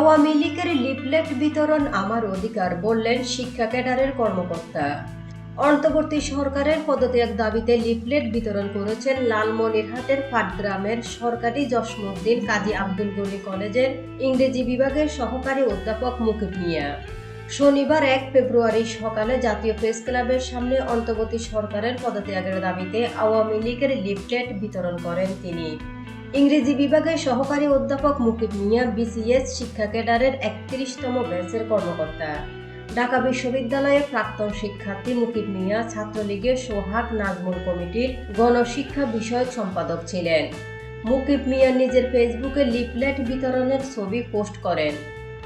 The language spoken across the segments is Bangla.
আওয়ামী লীগের লিফলেট বিতরণ আমার অধিকার, বললেন শিক্ষা ক্যাডারের কর্মকর্তা। অন্তর্বর্তী সরকারের পদত্যাগ দাবিতে লিফলেট বিতরণ করেছেন লালমনিরহাটের পাটগ্রামের সরকারি জসমুদ্দিন কাজী আব্দুল গনি কলেজের ইংরেজি বিভাগের সহকারী অধ্যাপক মুকিব মিয়া। শনিবার এক ফেব্রুয়ারি সকালে জাতীয় প্রেস ক্লাবের সামনে অন্তর্বর্তী সরকারের পদত্যাগের দাবিতে আওয়ামী লীগের লিফলেট বিতরণ করেন তিনি। ইংরেজি বিভাগের সহকারী অধ্যাপক মুকিব মিয়া, বিসিএস শিক্ষা ক্যাডারের একত্রিশতম ব্যাচের কর্মকর্তা। ঢাকা বিশ্ববিদ্যালয়ের প্রাক্তন শিক্ষার্থী মুকিব মিয়া, ছাত্রলীগের সোহাগ নাজমুল কমিটির গণশিক্ষা বিষয়ক সম্পাদক ছিলেন। মুকিব মিয়া নিজের ফেসবুকে লিফলেট বিতরণের ছবি পোস্ট করেন।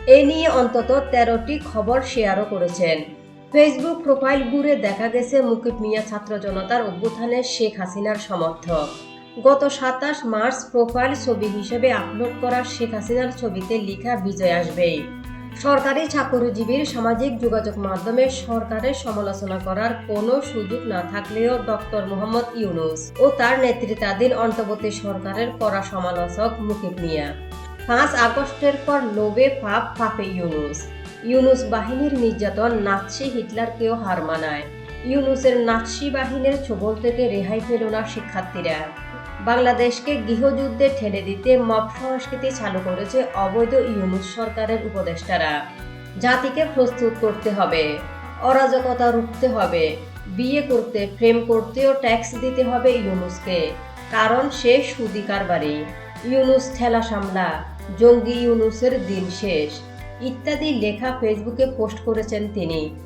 এ নিয়ে অন্তত তেরোটি খবর শেয়ারও করেছেন। ফেসবুক প্রোফাইল ঘুরে দেখা গেছে মুকিব মিয়া ছাত্র জনতার অভ্যুত্থানের শেখ হাসিনার সমর্থক। গত সাতাশ মার্চ প্রোফাইল ছবি হিসেবে আপলোড করা শেখ হাসিনার ছবিতে লেখা বিজয় আসবেই সরকারি চাকরিজীবীর সামাজিক যোগাযোগ মাধ্যমে সরকারের সমালোচনা করার কোনো সুযোগ না থাকলেও ডক্টর মোহাম্মদ ইউনুস ও তার নেতৃত্বাধীন অন্তর্বর্তী সরকারের কড়া সমালোচক মুকিব মিয়া। পাঁচ আগস্টের পর লোবে ফাপ পাপে ইউনুস। ইউনুস বাহিনীর নির্যাতন নাৎসি হিটলারকেও হার মানায়। ইউনুসের নাৎসি বাহিনীর ছোবল থেকে রেহাই পেল না শিক্ষার্থীরা। বাংলাদেশকে গৃহযুদ্ধে ঠেলে দিতে মব সংস্কৃতি চালু করেছে অবৈধ ইউনুস সরকারের উপদেষ্টারা। জাতিকে প্রস্তুত করতে হবে, অরাজকতা রুখতে হবে, বিয়ে করতে, প্রেম করতেও ট্যাক্স দিতে হবে ইউনুসকে। কারণ সে সুদি কারবারি। ইউনুস ঠেলা সামলা, জঙ্গি ইউনুসের দিন শেষ। ইত্যাদি লেখা ফেসবুকে পোস্ট করেছেন তিনি।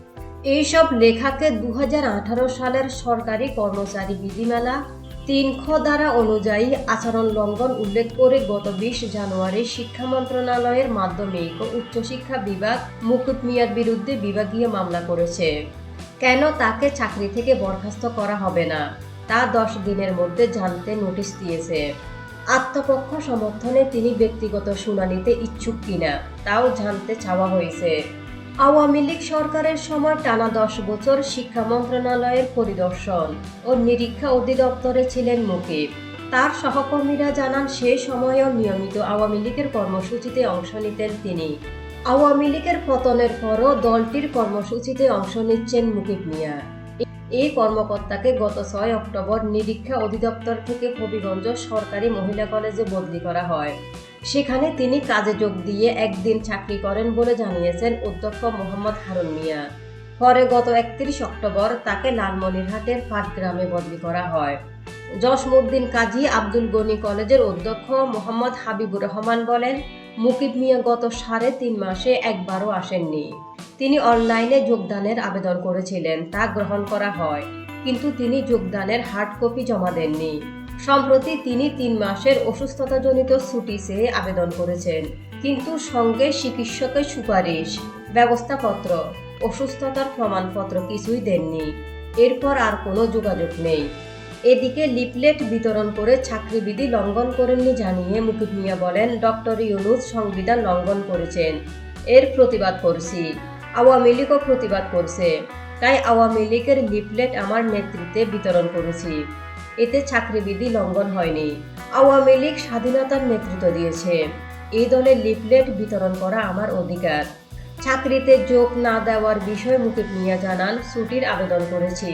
এইসব লেখাকে দু হাজার আঠারো সালের সরকারি কর্মচারী বিধিমালা তিন খ ধারা অনুযায়ী আচরণ লঙ্ঘন উল্লেখ করে গত বিশ জানুয়ারি শিক্ষা মন্ত্রণালয়ের মাধ্যমিক ও উচ্চশিক্ষা বিভাগ মুকুট মিয়ার বিরুদ্ধে বিভাগীয় মামলা করেছে। কেন তাকে চাকরি থেকে বরখাস্ত করা হবে না? তা দশ দিনের মধ্যে জানতে নোটিশ দিয়েছে। আত্মপক্ষ সমর্থনে তিনি ব্যক্তিগত শুনানিতে ইচ্ছুক কিনা, তাও জানতে চাওয়া হয়েছে। আওয়ামী লীগ সরকারের সময় টানা দশ বছর শিক্ষা মন্ত্রণালয়ের পরিদর্শন ও নিরীক্ষা অধিদপ্তরে ছিলেন মুকিব। তার সহকর্মীরা জানান, সে সময়েও নিয়মিত আওয়ামী লীগের কর্মসূচিতে অংশ নিতেন তিনি। আওয়ামী লীগের পতনের পরও দলটির কর্মসূচিতে অংশ নিচ্ছেন মুকিব মিয়া। এই কর্মকর্তাকে গত ছয় অক্টোবর নিরীক্ষা অধিদপ্তর থেকে হবিগঞ্জ সরকারি মহিলা কলেজে বদলি করা হয়। সেখানে তিনি কাজে যোগ দিয়ে একদিন চাকরি করেন বলে জানিয়েছেন অধ্যক্ষ মোহাম্মদ হারুন মিয়া। পরে গত একত্রিশ অক্টোবর তাকে লালমনিরহাটের পাটগ্রামে বদলি করা হয়। জসমুদ্দিন কাজী আব্দুল গনি কলেজের অধ্যক্ষ মোহাম্মদ হাবিবুর রহমান বলেন, মুকিব মিয়া গত সাড়ে তিন মাসে একবারও আসেননি। তিনি অনলাইনে যোগদানের আবেদন করেছিলেন, তা গ্রহণ করা হয়। কিন্তু তিনি যোগদানের হার্ড কপি জমা দেননি। সম্প্রতি তিনি তিন মাসের অসুস্থতাজনিত ছুটি চেয়ে আবেদন করেছেন। কিন্তু সঙ্গে চিকিৎসকের সুপারিশ, ব্যবস্থাপত্র, অসুস্থতার প্রমাণপত্র কিছুই দেননি। এরপর আর কোনো যোগাযোগ নেই। এদিকে লিপলেট বিতরণ করে চাকরিবিধি লঙ্ঘন করেননি জানিয়ে মুকিব মিয়া বলেন, ডক্টর ইউনুস সংবিধান লঙ্ঘন করেছেন। এর প্রতিবাদ করছি। আওয়ামী লীগও প্রতিবাদ করছে। তাই আওয়ামী লীগের লিফলেট আমার নেতৃত্বে বিতরণ করেছি। এতে চাকরিবিধি লঙ্ঘন হয়নি। আওয়ামী লীগ স্বাধীনতার নেতৃত্ব দিয়েছে। এই দলের লিফলেট বিতরণ করা আমার অধিকার। চাকরিতে যোগ না দেওয়ার বিষয়ে মুকিব মিয়া জানান, ছুটির আবেদন করেছি।